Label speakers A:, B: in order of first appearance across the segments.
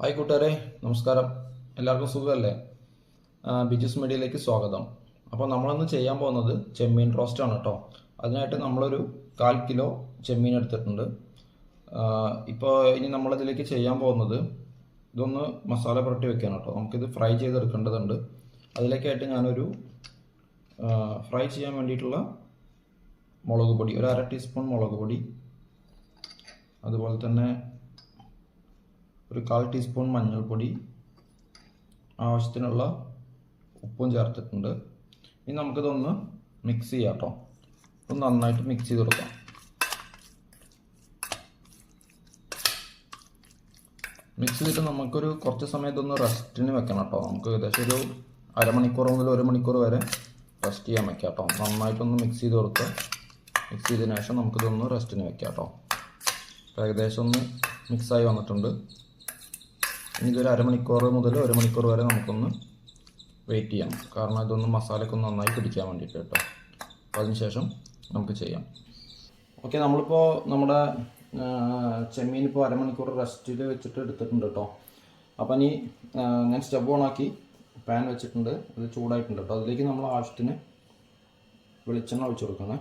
A: Hi കൂട്ടുകാരെ നമസ്കാരം. എല്ലാവർക്കും സുഖമല്ലേ? ബിജുസ് മീഡിയയിലേക്ക് സ്വാഗതം. അപ്പോൾ നമ്മളിന്ന് ചെയ്യാൻ പോകുന്നത് ചെമ്മീൻ റോസ്റ്റ് ആണ് കേട്ടോ അതിനായിട്ട് നമ്മളൊരു കാൽ കിലോ ചെമ്മീൻ എടുത്തിട്ടുണ്ട്. ഇപ്പോൾ ഇനി നമ്മളിതിലേക്ക് ചെയ്യാൻ പോകുന്നത് ഇതൊന്ന് മസാല പുരട്ടി വെക്കാൻ കേട്ടോ നമുക്കിത് ഫ്രൈ ചെയ്തെടുക്കേണ്ടതുണ്ട്. അതിലേക്കായിട്ട് ഞാനൊരു ഫ്രൈ ചെയ്യാൻ വേണ്ടിയിട്ടുള്ള മുളക് പൊടി ഒരു അര ടീസ്പൂൺ മുളക് പൊടി അതുപോലെ തന്നെ ഒരു കാൽ ടീസ്പൂൺ മഞ്ഞൾപ്പൊടി ആവശ്യത്തിനുള്ള ഉപ്പും ചേർത്തിട്ടുണ്ട്. ഇനി നമുക്കിതൊന്ന് മിക്സ് ചെയ്യാം കേട്ടോ ഒന്ന് നന്നായിട്ട് മിക്സ് ചെയ്ത് കൊടുക്കാം. മിക്സ് ചെയ്തിട്ട് നമുക്കൊരു കുറച്ച് സമയത്തൊന്ന് റെസ്റ്റിന് വെക്കണം കേട്ടോ നമുക്ക് ഏകദേശം ഒരു അരമണിക്കൂർ മുതൽ ഒരു മണിക്കൂർ വരെ റെസ്റ്റ് ചെയ്യാൻ വെക്കാം കേട്ടോ നന്നായിട്ടൊന്ന് മിക്സ് ചെയ്ത് കൊടുക്കുക മിക്സ് ചെയ്തതിന് ശേഷം നമുക്കിതൊന്ന് റെസ്റ്റിന് വെക്കാം കേട്ടോ ഏകദേശം ഒന്ന് മിക്സായി വന്നിട്ടുണ്ട്. ഇതൊരു അരമണിക്കൂർ മുതൽ ഒരു മണിക്കൂർ വരെ നമുക്കൊന്ന് വെയിറ്റ് ചെയ്യാം. കാരണം ഇതൊന്ന് മസാലയ്ക്ക് ഒന്ന് നന്നായി പിടിക്കാൻ വേണ്ടിയിട്ട് കേട്ടോ. അപ്പോൾ അതിനുശേഷം നമുക്ക് ചെയ്യാം. ഓക്കെ നമ്മളിപ്പോൾ നമ്മുടെ ചെമ്മീൻ ഇപ്പോൾ അരമണിക്കൂർ റെസ്റ്റിൽ വെച്ചിട്ട് എടുത്തിട്ടുണ്ട് കേട്ടോ. അപ്പം ഇനി ഞാൻ സ്റ്റവ് ഓണാക്കി പാൻ വെച്ചിട്ടുണ്ട്. അത് ചൂടായിട്ടുണ്ട് കേട്ടോ. അതിലേക്ക് നമ്മൾ ആവശ്യത്തിന് വെളിച്ചെണ്ണ ഒഴിച്ചു കൊടുക്കണേ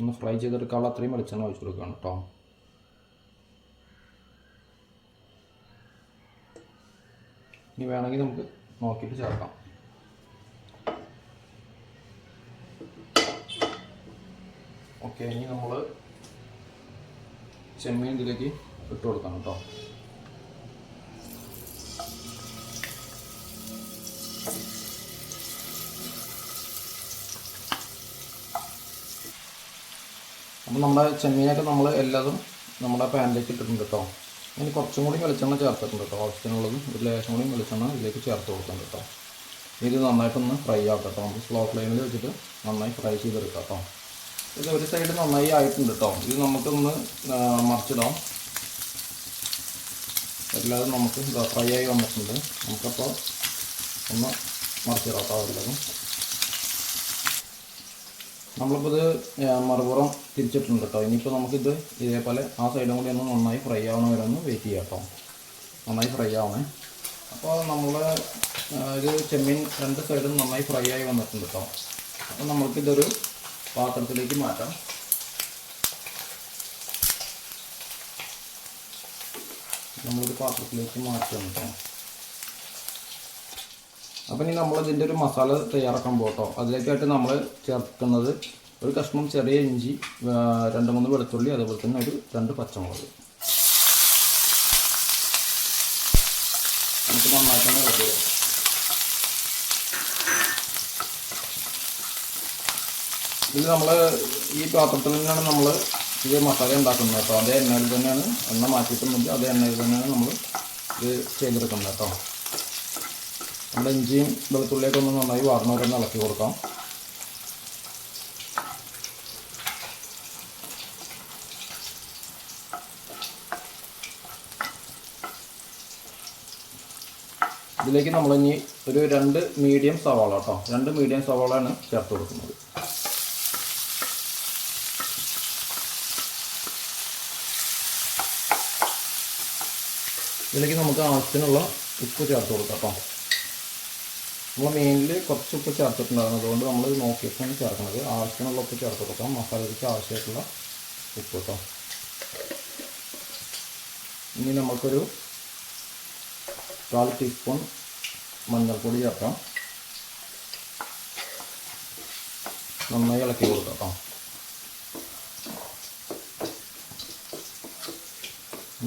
A: ഒന്ന് ഫ്രൈ ചെയ്തെടുക്കാനുള്ള അത്രയും വെളിച്ചെണ്ണ ഒഴിച്ചു കൊടുക്കണം കേട്ടോ. ഇനി വേണമെങ്കിൽ നമുക്ക് നോക്കിയിട്ട് ചേർക്കാം. ഓക്കെ ഇനി നമ്മൾ ചെമ്മീൻ ഇതിലേക്ക് ഇട്ട് കൊടുക്കണം കേട്ടോ. അപ്പം നമ്മുടെ ചെമ്മീനൊക്കെ നമ്മൾ എല്ലാതും നമ്മുടെ പാനിലേക്ക് ഇട്ടിട്ടുണ്ട് കേട്ടോ. ഇനി കുറച്ചും കൂടി വെളിച്ചെണ്ണ ചേർത്തിട്ടുണ്ട് കേട്ടോ. ആവശ്യത്തിനുള്ളത് ഒരു ലേശം കൂടി വെളിച്ചെണ്ണ ഇതിലേക്ക് ചേർത്ത് കൊടുക്കുന്നുണ്ട് കേട്ടോ. ഇത് നന്നായിട്ടൊന്ന് ഫ്രൈ ആക്കാം കേട്ടോ. നമുക്ക് സ്ലോ ഫ്ലെയിമിൽ വെച്ചിട്ട് നന്നായി ഫ്രൈ ചെയ്തെടുക്കാം കേട്ടോ. ഇത് ഒരു സൈഡ് നന്നായി ആയിട്ടുണ്ട് കേട്ടോ. ഇത് നമുക്കൊന്ന് മറിച്ചിടാം. എല്ലാവരും നമുക്ക് ഫ്രൈ ആയി വന്നിട്ടുണ്ട്. നമുക്കപ്പോൾ ഒന്ന് മറിച്ചിടാം കേട്ടോ. നമ്മളിപ്പോൾ ഇത് മറുപുറം തിരിച്ചിട്ടുണ്ട് കേട്ടോ. ഇനിയിപ്പോൾ നമുക്കിത് ഇതേപോലെ ആ സൈഡും കൂടി ഒന്ന് നന്നായി ഫ്രൈ ആവണ വരെ ഒന്ന് വെയിറ്റ് ചെയ്യാം കേട്ടോ. നന്നായി ഫ്രൈ ആവണേ. അപ്പോൾ നമ്മൾ ഇത് ചെമ്മീൻ രണ്ട് സൈഡും നന്നായി ഫ്രൈ ആയി വന്നിട്ടുണ്ട് കേട്ടോ. അപ്പോൾ നമുക്കിതൊരു പാത്രത്തിലേക്ക് മാറ്റാം. നമ്മളൊരു പാത്രത്തിലേക്ക് മാറ്റാം കേട്ടോ. അപ്പം ഇനി നമ്മൾ ഇതിന്റെ ഒരു മസാല തയ്യാറാക്കാൻ പോട്ടോ അതിലേക്കായിട്ട് നമ്മൾ ചേർക്കുന്നത് ഒരു കഷ്ണം ചെറിയ ഇഞ്ചി രണ്ട് മൂന്ന് വെളുത്തുള്ളി അതുപോലെ തന്നെ ഒരു രണ്ട് പച്ചമുളക്. നമുക്ക് നന്നായിട്ടാണ് ഇത് നമ്മൾ ഈ പാത്രത്തിൽ നിന്നാണ് നമ്മൾ ഇത് മസാല ഉണ്ടാക്കുന്നത് കേട്ടോ. അതേ എണ്ണയിൽ തന്നെയാണ്. എണ്ണ മാറ്റിയിട്ടുണ്ടെങ്കിൽ അതേ എണ്ണയിൽ തന്നെയാണ് നമ്മൾ ഇത് ചെയ്തെടുക്കുന്നത് കേട്ടോ. നമ്മുടെ ഇഞ്ചിയും വെളുത്തുള്ളിയൊക്കെ ഒന്ന് നന്നായി വാർന്നവരൊന്ന് ഇളക്കി കൊടുക്കാം. ഇതിലേക്ക് നമ്മൾ ഇനി ഒരു രണ്ട് മീഡിയം സവാള കേട്ടോ. രണ്ട് മീഡിയം സവാളയാണ് ചേർത്ത് കൊടുക്കുന്നത്. ഇതിലേക്ക് നമുക്ക് ആവശ്യത്തിനുള്ള ഉപ്പ് ചേർത്ത് കൊടുക്കാം കേട്ടോ. നമ്മൾ മെയിനിൽ കുറച്ച് ഉപ്പ് ചേർത്തിട്ടുണ്ടായിരുന്നു. അതുകൊണ്ട് നമ്മൾ നോക്കിയിട്ടാണ് ചേർക്കുന്നത്. ആവശ്യത്തിനുള്ള ഉപ്പ് ചേർത്ത് കൊടുക്കാം. മസാലയ്ക്ക് ആവശ്യമായിട്ടുള്ള ഉപ്പ് കേട്ടോ. ഇനി നമുക്കൊരു കാൽ ടീസ്പൂൺ മഞ്ഞൾപ്പൊടി ചേർക്കാം. നന്നായി ഇളക്കി കൊടുക്കാം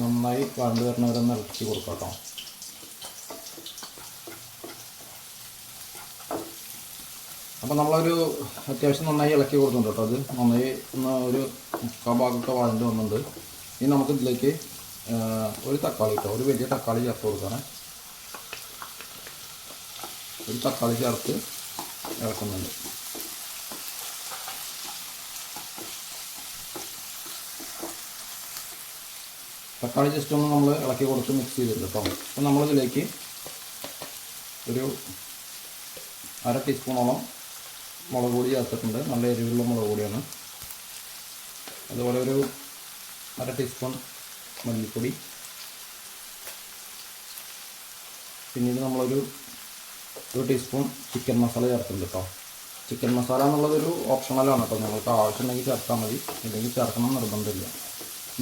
A: നന്നായി നന്നായി വരണവരെ ഒന്ന് ഇളക്കി കൊടുക്കാം അപ്പോൾ നമ്മളൊരു അത്യാവശ്യം നന്നായി ഇളക്കി കൊടുക്കുന്നുണ്ട് കേട്ടോ അത്. നന്നായി ഒരു ഭാഗമൊക്കെ വഴണ്ട് വന്നിട്ടുണ്ട്. ഇനി നമുക്ക് ഇതിലേക്ക് ഒരു തക്കാളി കേട്ടോ ഒരു വലിയ തക്കാളി ചേർത്ത് കൊടുക്കണം. ഒരു തക്കാളി ചേർത്ത് ഇളക്കുന്നുണ്ട്. തക്കാളി ജസ്റ്റ് ഒന്ന് നമ്മൾ ഇളക്കി കൊടുത്ത് മിക്സ് ചെയ്തിട്ടുണ്ട് കേട്ടോ. അപ്പോൾ നമ്മളിതിലേക്ക് ഒരു അര ടീസ്പൂണോളം മുളക് പൊടി ചേർത്തിട്ടുണ്ട്. നല്ല എരിവുള്ള മുളക് പൊടിയാണ്. അതുപോലെ ഒരു അര ടീസ്പൂൺ മല്ലിപ്പൊടി. പിന്നീട് നമ്മളൊരു ഒരു ടീസ്പൂൺ ചിക്കൻ മസാല ചേർക്കുന്നുണ്ട് കേട്ടോ ചിക്കൻ മസാല എന്നുള്ളതൊരു ഓപ്ഷണലാണ് കേട്ടോ നിങ്ങൾക്ക് ആവശ്യമുണ്ടെങ്കിൽ ചേർത്താൽ മതി. ഇല്ലെങ്കിൽ ചേർക്കണം നിർബന്ധമില്ല.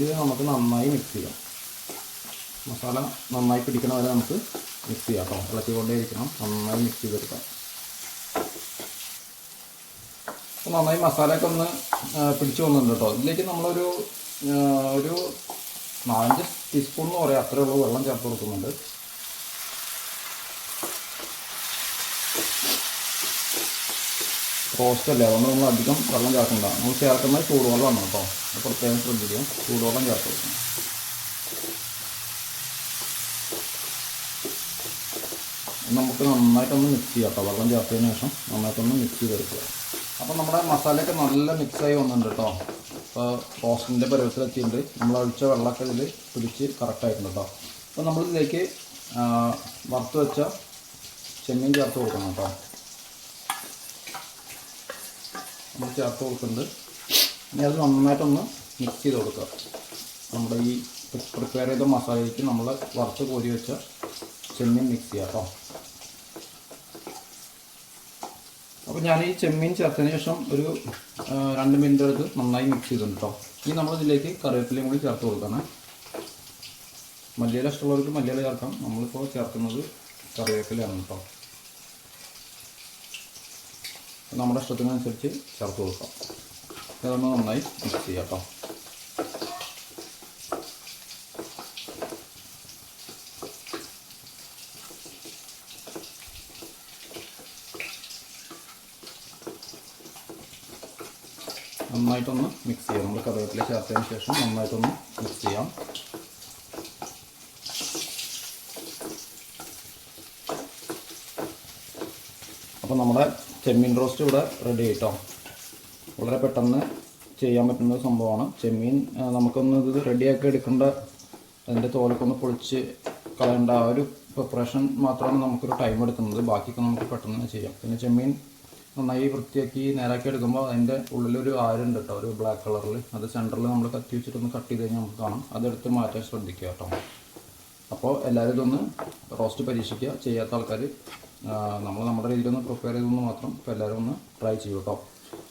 A: ഇത് നമുക്ക് നന്നായി മിക്സ് ചെയ്യാം. മസാല നന്നായി പിടിക്കണ വരെ നമുക്ക് മിക്സ് ചെയ്യാം കേട്ടോ ഇളക്കിക്കൊണ്ടേയിരിക്കണം നന്നായി മിക്സ് ചെയ്തെടുക്കാം. അപ്പോൾ നന്നായി മസാലയൊക്കെ ഒന്ന് പിടിച്ചു വന്നിട്ടുണ്ട് കേട്ടോ ഇതിലേക്ക് നമ്മളൊരു ഒരു നാലഞ്ച് ടീസ്പൂൺ എന്ന് പറയാം. അത്രയേ ഉള്ളൂ. വെള്ളം ചേർത്ത് കൊടുക്കുന്നുണ്ട്. റോസ്റ്റ് അല്ലേ? അതുകൊണ്ട് നമ്മൾ അധികം വെള്ളം ചേർക്കണ്ട. നമ്മൾ ചേർക്കുന്നത് ചൂടുവെള്ളമാണ് കേട്ടോ അത് പ്രത്യേകം ശ്രദ്ധിക്കാം ചൂടുവെള്ളം ചേർത്ത് കൊടുക്കണം. നമുക്ക് നന്നായിട്ടൊന്ന് മിക്സ് ചെയ്യാം കേട്ടോ വെള്ളം ചേർത്തതിന് ശേഷം നന്നായിട്ടൊന്ന് മിക്സ് ചെയ്തെടുക്കുക. അപ്പോൾ നമ്മുടെ മസാലയൊക്കെ നല്ല മിക്സായി വന്നിട്ടുണ്ട് കേട്ടോ അപ്പോൾ റോസ്റ്റിന്റെ പരുവത്തിലെത്തിയിട്ടുണ്ട്. നമ്മൾ ഒഴിച്ച വെള്ളമൊക്കെ ഇതിൽ പിടിച്ച് കറക്റ്റായിട്ടുണ്ട് കേട്ടോ അപ്പോൾ നമ്മളിതിലേക്ക് വറുത്ത് വെച്ച ചെമ്മീൻ ചേർത്ത് കൊടുക്കണം കേട്ടോ നമ്മൾ ചേർത്ത് കൊടുക്കുന്നുണ്ട്. ഇനി അത് നന്നായിട്ടൊന്ന് മിക്സ് ചെയ്ത് കൊടുക്കുക. നമ്മുടെ ഈ പ്രിപ്പയർ ചെയ്ത മസാലയ്ക്ക് നമ്മൾ വറുത്ത് കോരി വെച്ച ചെമ്മീൻ മിക്സ് ചെയ്യാം കേട്ടോ അപ്പോൾ ഞാൻ ഈ ചെമ്മീൻ ചേർത്തതിന് ശേഷം ഒരു രണ്ട് മിനിറ്റ് എടുത്ത് നന്നായി മിക്സ് ചെയ്തിട്ടുണ്ട് കേട്ടോ ഇനി നമ്മളിതിലേക്ക് കറിവേപ്പിലയും കൂടി ചേർത്ത് കൊടുക്കണം. മല്ലിയില ഇഷ്ടമുള്ളവർക്ക് മല്ലിയില ചേർക്കാം. നമ്മളിപ്പോൾ ചേർക്കുന്നത് കറിവേപ്പിലയാണ് കേട്ടോ നമ്മുടെ ഇഷ്ടത്തിനനുസരിച്ച് ചേർത്ത് കൊടുക്കാം. ഇതൊന്ന് നന്നായി മിക്സ് ചെയ്യാം കേട്ടോ നന്നായിട്ടൊന്ന് മിക്സ് ചെയ്യാം. നമ്മൾ കറിവേപ്പില ചേർത്തതിന് ശേഷം നന്നായിട്ടൊന്ന് മിക്സ് ചെയ്യാം. അപ്പോൾ നമ്മുടെ ചെമ്മീൻ റോസ്റ്റ് ഇവിടെ റെഡി ആയിട്ടോ? വളരെ പെട്ടെന്ന് ചെയ്യാൻ പറ്റുന്ന ഒരു സംഭവമാണ്. ചെമ്മീൻ നമുക്കൊന്ന് ഇത് റെഡിയാക്കി എടുക്കേണ്ട അതിന്റെ തോലൊക്കെ ഒന്ന് പൊളിച്ച് കളയേണ്ട ആ ഒരു പ്രിപ്പറേഷൻ മാത്രമാണ് നമുക്കൊരു ടൈം എടുക്കുന്നത്. ബാക്കിയൊക്കെ നമുക്ക് പെട്ടെന്ന് ചെയ്യാം. പിന്നെ ചെമ്മീൻ നന്നായി വൃത്തിയാക്കി നേരാക്കി എടുക്കുമ്പോൾ അതിന്റെ ഉള്ളിലൊരു ആരുണ്ട് കേട്ടോ ഒരു ബ്ലാക്ക് കളറിൽ അത് സെന്ററിൽ നമ്മൾ കത്തി വെച്ചിട്ടൊന്ന് കട്ട് ചെയ്ത് കഴിഞ്ഞാൽ നമുക്ക് കാണാം. അതെടുത്ത് മാറ്റാൻ ശ്രദ്ധിക്കുക കേട്ടോ. അപ്പോൾ എല്ലാവരും ഇതൊന്ന് റോസ്റ്റ് പരീക്ഷിക്കുക. ചെയ്യാത്ത ആൾക്കാർ നമ്മൾ നമ്മുടെ രീതിയിലൊന്ന് പ്രിപ്പയർ ചെയ്തൊന്ന് മാത്രം ഇപ്പോൾ എല്ലാവരും ഒന്ന് ട്രൈ ചെയ്യൂ കേട്ടോ.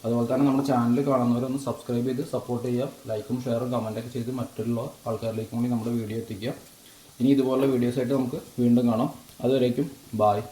A: അതുപോലെ തന്നെ നമ്മുടെ ചാനൽ കാണുന്നവരൊന്ന് സബ്സ്ക്രൈബ് ചെയ്ത് സപ്പോർട്ട് ചെയ്യുക. ലൈക്കും ഷെയറും കമന്റൊക്കെ ചെയ്ത് മറ്റുള്ള ആൾക്കാരിലേക്കും കൂടി നമ്മുടെ വീഡിയോ എത്തിക്കുക. ഇനി ഇതുപോലുള്ള വീഡിയോസായിട്ട് നമുക്ക് വീണ്ടും കാണാം. അതുവരേക്കും ബായ്